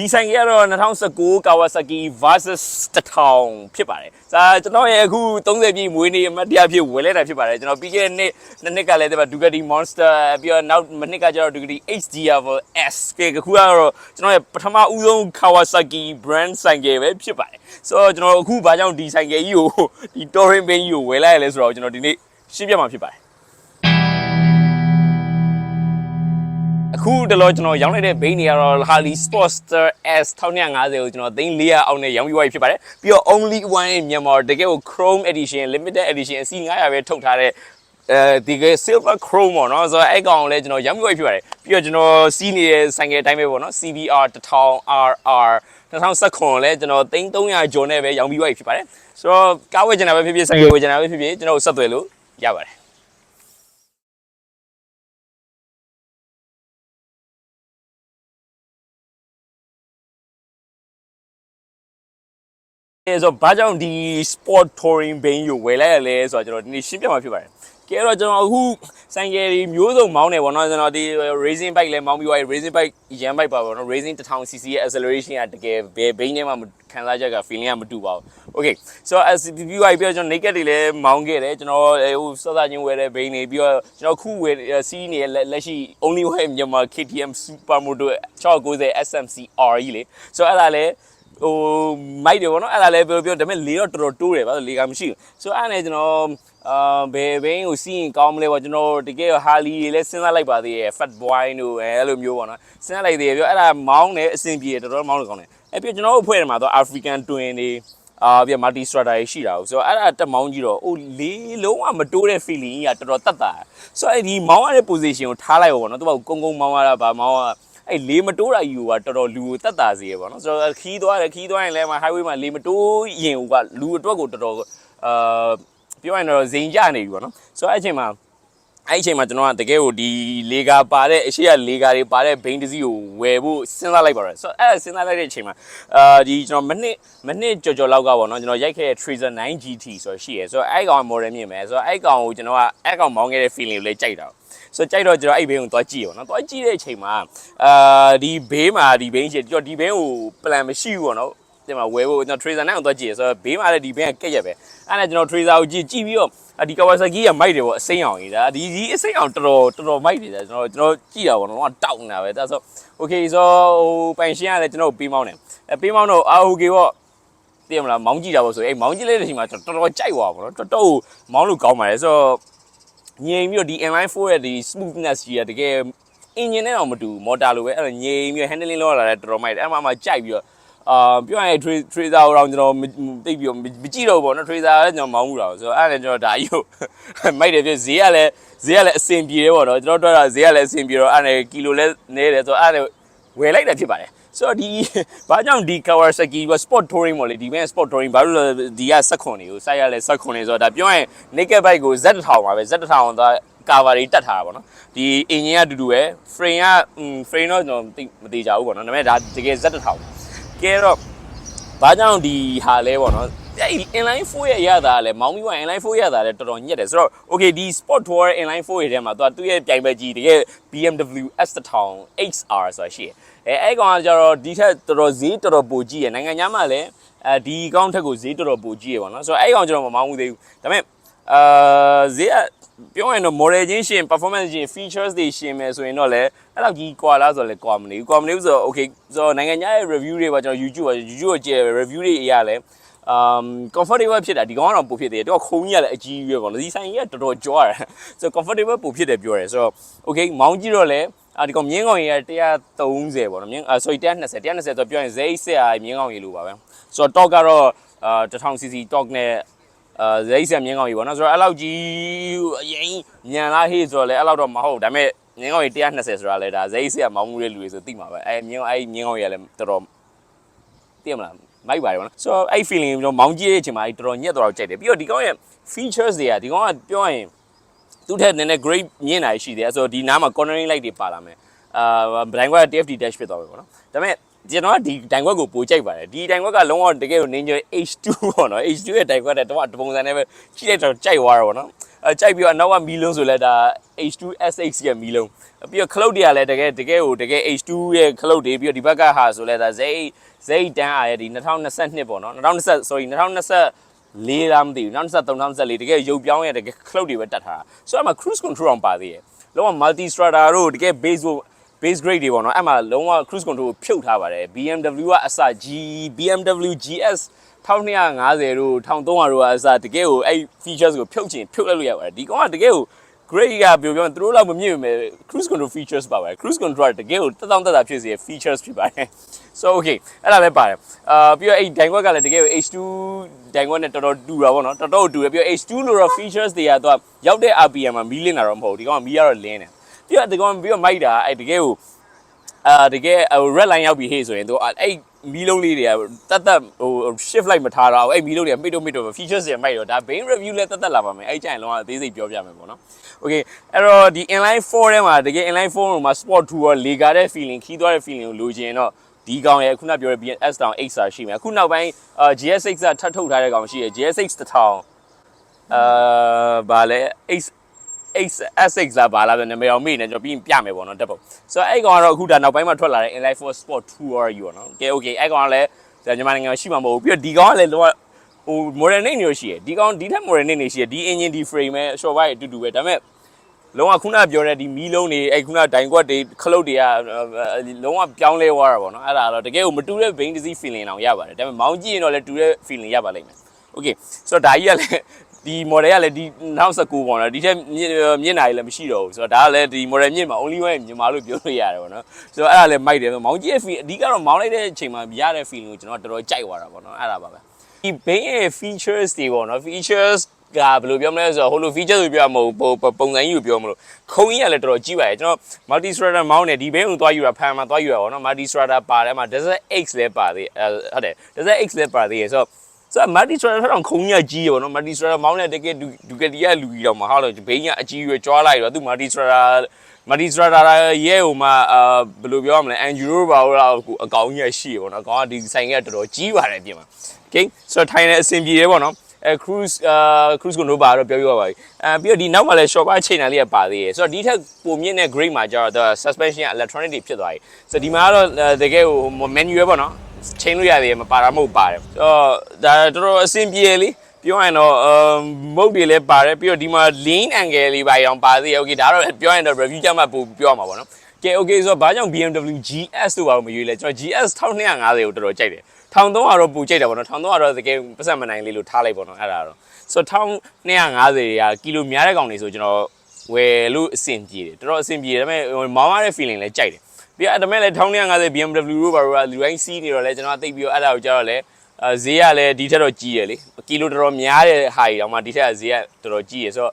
ဒီဆိုင်ကြီးကတော့2019 Kawasaki versus 1000ဖြစ်ပါတယ်။ဒါကျွန်တော်ရဲ့အခု30ပြည့်မွေးနေ့အမှတ်တရဖြစ်ဝယ်လဲတာဖြစ်ပါတယ်။ကျွန်တော်ပြီးခဲ့တဲ့နှစ်နှစ်နှစ်ကလည်းဒီမှာ Ducati Monster ပြီးတော့နောက်မနှစ်ကကျတော့ Ducati HDR S ကအခုကတော့ကျွန်တော်ရဲ့ပထမဦးဆုံး Kawasaki brand ဆိုင်ကယ်ပဲဖြစ်ပါတယ်။ဆိုတော့ကျွန်တော်အခုဘာကြောင့်ဒီဆိုင်ကယ်ကြီးကိုဒီ Touring Bin ကြီးကိုဝယ်လိုက်ရလဲဆိုတော့ကျွန်တော်ဒီနေ့ရှင်းပြမှာဖြစ်ပါတယ်။ အခုတလောကျွန်တော်ရောင်းလိုက်တဲ့ဘိန်းတွေကတော့ Harley Sportster S 1950ကိုကျွန်တော်သိန်း400အောက်နဲ့ရောင်းပြီးသွားပြီဖြစ်ပါတယ်ပြီးတော့ only one in Myanmar တကယ်ကို Chrome edition limited edition အစီ900ပဲထုတ်ထားတဲ့အဲဒီက silver chrome ပေါ့နော်ဆိုတော့အဲ့ကောင်ကိုလည်းကျွန်တော်ရောင်းပြီးသွားပြီဖြစ်ပါတယ်ပြီးတော့ကျွန်တော်စီးနေတဲ့ဆိုင်ကယ်အတိုင်းပဲပေါ့နော် CBR 1000 RR 2019လည်းကျွန်တော်သိန်း300ကျော်နဲ့ပဲရောင်းပြီးသွားပြီဖြစ်ပါတယ်ဆိုတော့ကားဝယ်ချင်တာပဲဖြစ်ဖြစ်ဆိုင်ကယ်ဝယ်ချင်တာပဲဖြစ်ဖြစ်ကျွန်တော်ဆက်သွယ်လို့ရပါတယ် အဲဆိုဘာကြောင့်ဒီ sport touring bin ကိုဝယ်လိုက်ရလဲဆိုတော့ကျွန်တော်ဒီနေ့ရှင်းပြမှာဖြစ်ပါတယ်ကဲတော့ကျွန်တော်အခုဆိုင်ကယ်တွေမျိုးစုံမောင်းနေပေါ့နော်ကျွန်တော်ဒီ racing bike လည်းမောင်းပြီးသွားပြီ racing bike ရန် bike ပါပေါ့နော် racing 1000cc ရဲ့ acceleration ကတကယ်ဘယ်ဘိန်းထဲမှာခံစားချက်က feeling ကမတူပါဘူး okay so as view ပြီးတော့ကျွန်တော် naked တွေလည်းမောင်းခဲ့တယ်ကျွန်တော်ဟိုစောစောချင်းဝယ်တဲ့ဘိန်းတွေပြီးတော့ကျွန်တော်ခုဝယ်စီးနေတဲ့လက်ရှိ only way မြန်မာ KTM Supermoto 690 SMC R ကြီးလေ so အဲ့ဒါလည်း ဟိုမိုက်တယ်ဗောနော်အဲ့ဒါလည်းပြောပြောဒါပေမဲ့လေတော့တော်တော်တိုးတယ်ဗောလေကမရှိဘူးဆိုတော့အဲ့ဒါနဲ့ကျွန်တော်အာဘယ်ဘင်းကိုစီးရင်ကောင်းမလဲဗောကျွန်တော်တကယ်ဟာလီတွေလည်းစဉ်းစားလိုက်ပါသေးရဲ့ fat boy တို့အဲ့လိုမျိုးဗောနော်စဉ်းစားလိုက်သေးရဲ့ပြောအဲ့ဒါမောင်းတယ်အဆင်ပြေတယ်တော်တော်မောင်းလို့ကောင်းတယ်အဲ့ပြကျွန်တော်တို့အဖွဲ့ထဲမှာတော့ African Twin တွေအာပြ multi strata တွေရှိတာကိုဆိုတော့အဲ့ဒါတက်မောင်းကြီးတော့ဟိုလေးလုံးဝမတိုးတဲ့ feeling ကြီးကတော်တော်တက်တာဆိုတော့အဲ့ဒီမောင်းရတဲ့ position ကိုထားလိုက်ပါဗောနော်သူကကုန်းကုန်းမောင်းရတာဗာမောင်းရ အဲ့လေမတိုးတာယူကတော်တော်လူကိုတက်တာစေရပေါ့နော်ဆိုတော့ခီးသွားတယ်ခီးသွားရင်လည်းမ highway မှာလေမတိုးရင်ကလူအတွက်ကိုတော်တော်အာပြောရရင်တော့ဇိမ်ကြနေပြီပေါ့နော်ဆိုတော့အဲ့အချိန်မှာအဲ့အချိန်မှာကျွန်တော်ကတကယ်ကိုဒီလေကာပါတဲ့အရှိရလေကာတွေပါတဲ့ဘိန်းတစ်စီးကိုဝယ်ဖို့စဉ်းစားလိုက်ပါတော့ဆိုတော့အဲ့ဒါစဉ်းစားလိုက်တဲ့အချိန်မှာအာဒီကျွန်တော်မနှစ်မနှစ်ကြော်ကြော်လောက်ကပေါ့နော်ကျွန်တော်ရိုက်ခဲ့တဲ့ Tracer 9 GT ဆိုတော့ရှိရယ်ဆိုတော့အဲ့ကောင် model မြင်မယ်ဆိုတော့အဲ့ကောင်ကိုကျွန်တော်ကအဲ့ကောင်မောင်းခဲ့တဲ့ feeling ကိုလည်းကြိုက်တာ ဆိုတော့ကြိုက်တော့ကျွန်တော်အဲ့ဘေးကိုသွားကြည့်ရောနော်သွားကြည့်တဲ့အချိန်မှာအာဒီဘေးမှာဒီဘိန်းရှိကျွန်တော်ဒီဘိန်းကို plan မရှိဘူးပေါ့နော်ဒီမှာဝယ်ဖို့ကျွန်တော် tracer နဲ့အောင်သွားကြည့်ရဆိုတော့ဘေးမှာလည်းဒီဘိန်းကကက်ရက်ပဲအဲ့ဒါကျွန်တော် tracer ကိုကြည့်ကြည့်ပြီးတော့ဒီ Kawasaki ကမိုက်တယ်ပေါ့အစိမ်းအောင်ကြီးဒါဒီဒီအစိမ်းအောင်တော်တော်တော်တော်မိုက်တယ်ကျွန်တော်ကျွန်တော်ကြည့်တာပေါ့နော်တောက်နေတာပဲဒါဆို okay ဆိုဟိုပိုင်ရှင်းကလည်းကျွန်တော်ပေးမောင်းတယ်အဲပေးမောင်းတော့အာ okay ပေါ့သိရမလားမောင်းကြည့်တာပေါ့ဆိုအဲ့မောင်းကြည့်လိုက်တဲ့အချိန်မှာတော်တော်ကြိုက်သွားပါတော့တော်တော်မောင်းလို့ကောင်းပါတယ်ဆိုတော့ ငြိမ်ပြီးတော့ဒီ inline 4ရဲ့ဒီ smoothness ကြီးကတကယ် engine နဲ့တော့မတူမော်တာလိုပဲအဲ့တော့ငြိမ်ပြီး handling လောက်လာတယ်တော်တော်မိုက်တယ်အဲ့မှာမှကြိုက်ပြီးတော့အာပြောရရင် tracer ကိုတော့ကျွန်တော်တိတ်ပြီးတော့မကြည့်တော့ဘူးပေါ့နော် tracer လည်းကျွန်တော်မောင်းမှုတာဆိုတော့အဲ့ဒါလည်းကျွန်တော်ဒါကြီးကိုမိုက်တယ်ပြဈေးကလည်းဈေးကလည်းအဆင်ပြေတယ်ပေါ့နော်ကျွန်တော်တို့ကဈေးကလည်းအဆင်ပြေတော့အဲ့ဒါကီလိုလည်းနည်းတယ်ဆိုတော့အဲ့ဒါဝယ်လိုက်တာဖြစ်ပါတယ် ဆိုတော့ဒီဘာကြောင့်ဒီ Kawasaki က sport touring ပေါ့လေဒီမဲ့ sport touring ဘာလို့လဲဒီကစက်ခွန်တွေကိုစိုက်ရလဲစက်ခွန်တွေဆိုတော့ဒါပြောရင် naked bike ကို Z1000 ပါပဲ Z1000 သွား cover တွေတက်ထားတာပေါ့နော်ဒီ engine ကတူတူပဲ frame က frame တော့ကျွန်တော်မသိကြဘူးပေါ့နော်ဒါပေမဲ့ဒါတကယ် Z1000 ကဲတော့ဘာကြောင့်ဒီဟာလဲပေါ့နော်အဲ့ inline 4ရဲ့ရတာလဲမောင်းပြီးွား inline 4ရတာလဲတော်တော်ညက်တယ်ဆိုတော့ okay ဒီ sport tour inline 4ရဲ့ထဲမှာသူကသူ့ရဲ့ပြိုင်ဘက်ကြီးတကယ် BMW S1000 XR ဆိုတာရှိတယ် အဲအဲ့ကောင်ကကျတော့ဒီထက်တော်တော်ဈေးတော်တော်ပိုကြီးရယ်နိုင်ငံခြားမှာလည်းအဲဒီကောင်ထက်ကိုဈေးတော်တော်ပိုကြီးရယ်ပေါ့နော်ဆိုတော့အဲ့ကောင်ကျွန်တော်မမောင်းဘူးသေးဘူးဒါပေမဲ့အာဈေးကပြောရင်တော့ model ချင်းရှင် performance ချင်း features တွေရှင်မယ်ဆိုရင်တော့လည်းအဲ့လောက်ကြီးကွာလားဆိုတော့လည်းကွာမနေဘူးကွာမနေဘူးဆိုတော့ okay ဆိုတော့နိုင်ငံခြားရဲ့ review တွေပါကျွန်တော် YouTube ပါ YouTube ကိုကြည့် review တွေအရလဲ um comfortable ဖြစ်တာဒီကောင်ကတော့ပိုဖြစ်တယ်သူကခုံကြီးကလည်းအကြီးကြီးပဲပေါ့နော်ဒီဆိုင်ကြီးကတော်တော်ကြွားတယ်ဆိုတော့ comfortable ပိုဖြစ်တယ်ပြောတယ်ဆိုတော့ okay မောင်းကြည့်တော့လဲ အာဒီကောင်မြင်းကောင်ကြီးက130ပေါ့နော်မြင်းအာ sorry 120 120ဆိုတော့ပြောရင်ဇိတ်ဆက်အားမြင်းကောင်ကြီးလိုပါပဲဆိုတော့ talk ကတော့အာ 1000cc talk နဲ့အာဇိတ်ဆက်မြင်းကောင်ကြီးပေါ့နော်ဆိုတော့အဲ့လောက်ကြီးအရင်ညံလာဟေးဆိုတော့လဲအဲ့လောက်တော့မဟုတ်ဒါပေမဲ့မြင်းကောင်ကြီး120ဆိုတာလဲဒါဇိတ်ဆက်မောင်းမှုတဲ့လူတွေဆိုသိမှာပဲအဲမြင်းအဲ့မြင်းကောင်ကြီးကလည်းတော်တော်သိမလားမိုက်ပါတယ်ဗောနော်ဆိုတော့အဲ့ feeling ကျွန်တော်မောင်းကြည့်တဲ့အချိန်မှာအဲ့တော်တော်ညက်တော်တော်ကြိုက်တယ်ပြီးတော့ဒီကောင်ရဲ့ features တွေကဒီကောင်ကပြောရင် သူ့ထက်နည်းနည်း great မြင်တာရှိတယ်ဆိုတော့ဒီနားမှာ cornering light တွေပါလာမယ်အာဒိုင်ကွက် TFT dash ဖြစ်သွားပြီဗောနော်ဒါပေမဲ့ကျွန်တော်ကဒီဒိုင်ကွက်ကိုပိုကြိုက်ပါတယ်ဒီဒိုင်ကွက်ကလုံးဝတကယ်ကို Ninja H2 ပေါ့နော် H2 ရဲ့ဒိုင်ကွက်တဲ့တော့တပုံစံနဲ့ပဲကြည့်လိုက်တော့ကြိုက်သွားတာဗောနော်အဲအဲကြိုက်ပြီးတော့နောက်ကမီလုံးဆိုလဲဒါ H2 SX ရဲ့မီလုံးပြီးတော့ခလုတ်တွေကလည်းတကယ်တကယ်ကိုတကယ် H2 ရဲ့ခလုတ်တွေပြီးတော့ဒီဘက်ကဟာဆိုလဲဒါဇိတ်ဇိတ်တန်းအားရဲ့ဒီ2022ပေါ့နော်2020 sorry 2020 လေးလားမသိဘူး2023 2024တကယ်ရုပ်ပြောင်းရဲ့တကယ်ခလုတ်တွေပဲတတ်ထားတာဆိုတော့အမှ cruise control အောင်ပါသေးတယ်လုံးဝ multi strata တို့တကယ် base ကို base grade တွေပေါ့နော်အဲ့မှာလုံးဝ cruise control ကိုဖြုတ်ထားပါတယ် BMW ကအစ G BMW GS 1250တို့1300တို့ကအစတကယ်ကိုအဲ့ features ကိုဖြုတ်ချင်ဖြုတ်လိုက်လို့ရပါတယ်ဒီကောင်ကတကယ်ကို grade ကပြောပြောသူတို့လောက်မမြင့်ပေမဲ့ cruise control features ပါပါတယ် cruise control ကတကယ်ကိုတက်တောင့်တက်တာဖြစ်စေ features ဖြစ်ပါတယ် so okay အဲ့ဒါလည်းပါတယ်အာပြီးတော့အဲ့ဒိုင်ခွက်ကလည်းတကယ်ကို H2 ဒိုင်ခွက်နဲ့တော်တော်တူတာပေါ့နော်တော်တော်တူတယ်ပြီးတော့ H2 လို့တော့ features တွေကတော့ရောက်တဲ့ RPM မှာမီးလင်းတာတော့မဟုတ်ဘူးဒီကောင်ကမီးကတော့လင်းတယ်ပြီးတော့ဒီကောင်ပြီးတော့မိုက်တာအဲ့တကယ်ကိုအာတကယ်ဟို red line ရောက်ပြီဟေ့ဆိုရင်သူအဲ့မီးလုံးလေးတွေကတတ်တတ်ဟို shift လိုက်မထားတော့အဲ့မီးလုံးတွေကမိတ်တော့မိတ်တော့ features တွေမိုက်တော့ဒါ main review လည်းတတ်တတ်လာပါမယ်အဲ့ကြရင်လုံးဝအသေးစိတ်ပြောပြမယ်ပေါ့နော် okay အဲ့တော့ဒီ inline 4ထဲမှာတကယ် inline 4မှာ sport 2ရောလေကာတဲ့ feeling ခီးသွားတဲ့ feeling ကိုလိုချင်တော့ဒီကောင်ရဲ့ခုနပြောတဲ့ BS down 8စာရှိမယ်အခုနောက်ပိုင်း GS6 ကထပ်ထုတ်ထားတဲ့ကောင်ရှိရယ် GS6 1000အာဗာလဲ X SX လာပါလာပဲနာမည်အောင်မေ့နေကျွန်တော်ပြီးရင်ပြမယ်ပေါ့နော်တက်ပုံဆိုတော့အဲ့ကောင်ကတော့အခုဒါနောက်ပိုင်းမှာထွက်လာတဲ့ Inline 4 Sport 2 RU ပေါ့နော် Okay okay အဲ့ကောင်ကလည်းကျွန်တော်မြန်မာနိုင်ငံမှာရှိမှာမဟုတ်ဘူးပြီးတော့ဒီကောင်ကလည်းလော ဟို modern name မျိုးရှိရယ်ဒီကောင်ဒီထက် modern name တွေရှိရယ်ဒီ engine ဒီ frame ပဲ short bike အတူတူပဲဒါပေမဲ့လုံးဝခုနပြောတဲ့ဒီမီးလုံးတွေအဲ့ခုနဒိုင်ကွက်တွေခလုတ်တွေကလုံးဝပြောင်းလဲသွားတာပေါ့နော်အဲ့ဒါတော့တကယ်ကိုမတူတဲ့ vein disease feeling တောင်ရပါတယ်ဒါပေမဲ့မောင်းကြည့်ရင်တော့လည်းတူတဲ့ feeling ရပါလိမ့်မယ် okay ဆိုတော့ဒါကြီးကလည်းဒီ model ကလည်းဒီ2019ပေါ့နော်ဒီထက်မြင့်မြင့်နိုင်လည်းမရှိတော့ဘူးဆိုတော့ဒါကလည်းဒီ model မြင့်မှာ only one မြန်မာလို့ပြောလို့ရတယ်ပေါ့နော်ဆိုတော့အဲ့ဒါလည်းမိုက်တယ်မောင်းကြီးရဲ့ feel အဓိကတော့မောင်းလိုက်တဲ့အချိန်မှာရတဲ့ feeling ကိုကျွန်တော်တော်တော်ကြိုက်သွားတာပေါ့နော်အဲ့ဒါပါပဲ ဒီ Bane ရဲ့ features တွေပေါ့နော် features ကဘယ်လိုပြောမလဲဆိုတော့ဟိုလို feature ဆိုပြောမဟုတ်ပုံပုံစံကြီးကိုပြောမလို့ခုံကြီးကလည်းတော်တော်ကြီးပါတယ်ကျွန်တော် multi strata mount နဲ့ဒီ bane ကိုသွားယူတာဖန်မှာသွားယူရပါတော့ multi strata ပါတယ်မှာ desert x လည်းပါသေးအဲဟုတ်တယ် desert x လည်းပါသေးရဆိုတော့ဆိုတော့ multi strata ထောင်ခုံကြီးကကြီးရပါတော့ multi strata mount နဲ့တကယ်ဒူကတီကလူကြီးတော့မဟုတ်လို့ဘိန်းကအကြီးရွယ်ကြွားလိုက်တော့သူ multi strata multi strata ရဲ့ဟိုမှာအာဘယ်လိုပြောရမလဲ enduro ဘာလို့ကိုအကောင်ကြီးရှိရပါတော့အကောင်ကဒီဆိုင်ကတော်တော်ကြီးပါတယ်ပြင်မှာ okay ဆိုတော့ထိုင်နေအဆင်ပြေတယ်ပေါ့နော်အဲ cruise အာ cruise control ပါတော့ပြောပြပါပါအဲပြီးတော့ဒီနောက်မှာလည်း short bar ချိန်တာလေးကပါသေးရယ်ဆိုတော့ဒီထက်ပုံမြင့်တဲ့ grade မှာကျတော့ suspension က electronic တွေဖြစ်သွားပြီဆိုတော့ဒီမှာကတော့တကယ်ဟို manual ပေါ့နော်ချိန်လို့ရတယ်မပါတာမဟုတ်ပါတယ်ဆိုတော့ဒါတော်တော်အဆင်ပြေလေ ပြောရင်တော့မုတ်တွေလည်းပါတယ်ပြီးတော့ဒီမှာ lean angle လေးပါရောင်ပါသေးရယ် okay ဒါတော့ပြောရင်တော့ review ကြမှာပို့ပြောမှာပေါ့နော်ကဲ okay ဆိုတော့ဘာကြောင့် BMW GS တို့ဘာလို့မရွေးလဲကျွန်တော် GS 1250ကိုတော်တော်ကြိုက်တယ်1300တော့ပူကြိုက်တယ်ပေါ့နော်1300တော့တကယ်ပတ်စံမနိုင်လေးလို့ထားလိုက်ပေါ့နော်အဲ့ဒါတော့ဆိုတော့1250တွေကကီလိုများတဲ့ကောင်တွေဆိုကျွန်တော်ဝယ်လို့အဆင်ပြေတယ်တော်တော်အဆင်ပြေတယ်ဒါပေမဲ့မောင်းရတဲ့ feeling လည်းကြိုက်တယ်ပြီးတော့ဒါပေမဲ့လည်း1250 BMW တို့ဘာလို့လဲလူတိုင်းစီးနေတော့လဲကျွန်တော်သိပြီးတော့အဲ့ဒါကိုကြတော့လဲ အဲဈေးကလည်းဒီထက်တော့ကြီးတယ်လေကီလိုတော်တော်များတဲ့ဟာကြီးတော့မှဒီထက်ကဈေးကတော်တော်ကြီးရယ်ဆိုတော့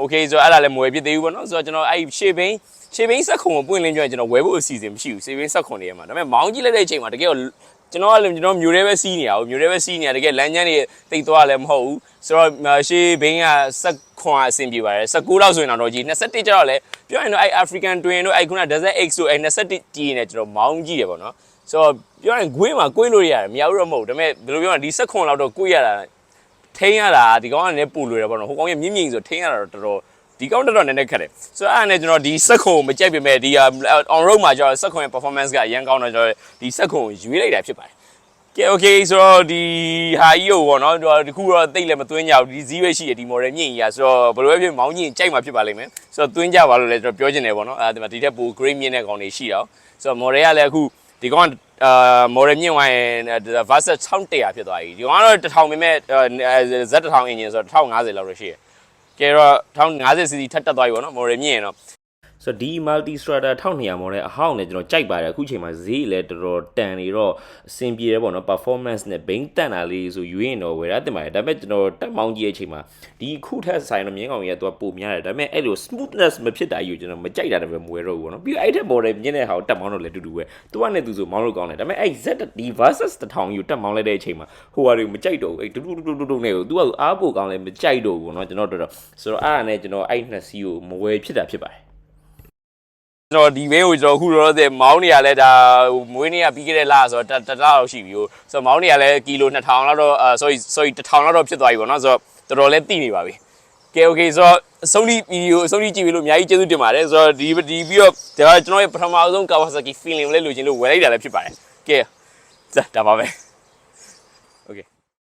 okay ဆိုတော့အဲ့ဒါလည်းမဝယ်ဖြစ်သေးဘူးပေါ့နော်ဆိုတော့ကျွန်တော်အဲ့ရှေ့ဘိန်းရှေ့ဘိန်းဆက်ခုံကိုပွင့်လင်းပြောရင်ကျွန်တော်ဝယ်ဖို့အစီအစဉ်မရှိဘူးရှေ့ဘိန်းဆက်ခုံတွေမှာဒါပေမဲ့မောင်းကြည့်လိုက်တဲ့အချိန်မှာတကယ်ကျွန်တော်ကလည်းကျွန်တော်မျိုးရဲပဲစီးနေရအောင်မျိုးရဲပဲစီးနေရတကယ်လမ်းကျန်းတွေတိတ်သွားလည်းမဟုတ်ဘူးဆိုတော့ရှေ့ဘိန်းကဆက်ခွန်အဆင်ပြေပါတယ်19လောက်ဆိုရင်တော့ကြီး21ကျတော့လည်းပြောရင်တော့အဲ့ African Twin တို့အဲ့ခုန Desert X တို့အဲ့21ကြီးနေကျွန်တော်မောင်းကြည့်တယ်ပေါ့နော် ဆိုတော့ပြောရင်ဂွေးမှာကိုွေးလို့ရတယ်မရဘူးတော့မဟုတ်ဒါပေမဲ့ဘယ်လိုပြောရလဲဒီဆက်ခွန်လောက်တော့ကိုွေးရတာထိန်းရတာဒီကောင်ကလည်းပူလို့ရပေါ့နော်ဟိုကောင်ကမြင့်မြင့်ဆိုထိန်းရတာတော့တော်တော်ဒီကောင်းတော်တော်နည်းနည်းခက်တယ်ဆိုတော့အဲ့ဒါနဲ့ကျွန်တော်ဒီစက်ခုံကိုမကြိုက်ပေမဲ့ဒီ on road မှာကျတော့စက်ခုံရဲ့ performance ကအရန်ကောင်းတော့ကျွန်တော်ဒီစက်ခုံကိုရွေးလိုက်တာဖြစ်ပါတယ်ကဲ okay ဆိုတော့ဒီဟာကြီးကိုပေါ့နော်ဒီခုတော့တိတ်လည်းမသွင်းကြဘူးဒီဈေးရွက်ရှိရဒီ model မြင့်ကြီးอ่ะဆိုတော့ဘယ်လိုပဲဖြစ်မောင်းကြီးကြိုက်မှာဖြစ်ပါလိမ့်မယ်ဆိုတော့သွင်းကြပါလို့လည်းကျွန်တော်ပြောချင်တယ်ပေါ့နော်အဲဒီမှာဒီထက်ပို grade မြင့်တဲ့ကောင်တွေရှိတော့ဆိုတော့ model ကလည်းအခု ဒီကောင်ကအာ model မြင့်သွားရင် versus 1100ဖြစ်သွားပြီဒီကောင်ကတော့1000ပေမဲ့ Z1000 engine ဆိုတော့1050လောက်တော့ရှိတယ်ကဲတော့1050 cc ထပ်တက်သွားပြီပေါ့နော် model မြင့်ရင်တော့ ဆိုတော့ဒီ multi strata 1200 model အဟောင်းနဲ့ကျွန်တော်ကြိုက်ပါတယ်အခုချိန်မှာဈေးလည်းတော်တော်တန်နေတော့အဆင်ပြေတယ်ပေါ့နော် performance နဲ့ bane တန်တာလေးဆိုယူရင်တော့ဝယ်ရတင်ပါတယ်ဒါပေမဲ့ကျွန်တော်တက်မောင်းကြီးရဲ့အချိန်မှာဒီခုထက်ဆိုင်တော့မြင်းကောင်ကြီးကသူကပိုများတယ်ဒါပေမဲ့အဲ့လို smoothness မဖြစ်တာကြီးကိုကျွန်တော်မကြိုက်တာတည်းပဲမဝယ်တော့ဘူးပေါ့နော်ပြီးတော့အဲ့ထက် model မြင်းတဲ့ဟာကိုတက်မောင်းတော့လည်းတူတူပဲသူကနဲ့သူဆိုမောင်းလို့ကောင်းတယ်ဒါပေမဲ့အဲ့ Z ဒီ versus 1000ကြီးကိုတက်မောင်းလိုက်တဲ့အချိန်မှာဟိုဟာတွေမကြိုက်တော့ဘူးအဲ့တူတူတူတူတူနဲ့ကိုသူကအားပိုကောင်းလဲမကြိုက်တော့ဘူးပေါ့နော်ကျွန်တော်တော်တော်ဆိုတော့အဲ့ဒါနဲ့ကျွန်တော်အဲ့နှစ်စီးကိုမဝယ်ဖြစ်တာဖြစ်ပါတယ်ကျွ န်တော်ဒီဘေးကိုကျွန်တော်အခုတော့တဲ့မောင်းနေရလဲဒါမွေးနေ့ကပြီးခဲ့တဲ့လဆိုတော့တတလောက်ရှိပြီဟိုဆိုတော့မောင်းနေရလဲကီလို2000လောက်တော့အာ sorry sorry 1000လောက်တော့ဖြစ်သွားပြီပေါ့နော်ဆိုတော့တော်တော်လေးတိနေပါပြီကကဲ okay ဆိုတော့အဆုံးထိဗီဒီယိုအဆုံးထိကြည့်ပြီးလို့အများကြီးကျေးဇူးတင်ပါတယ်ဆိုတော့ဒီဒီပြီးတော့ဒါကကျွန်တော်ရဲ့ပထမဆုံး Kawasaki feeling ကိုလည်းလိုချင်လို့ဝယ်လိုက်တာလည်းဖြစ်ပါတယ်ကဲဒါပါပဲ okay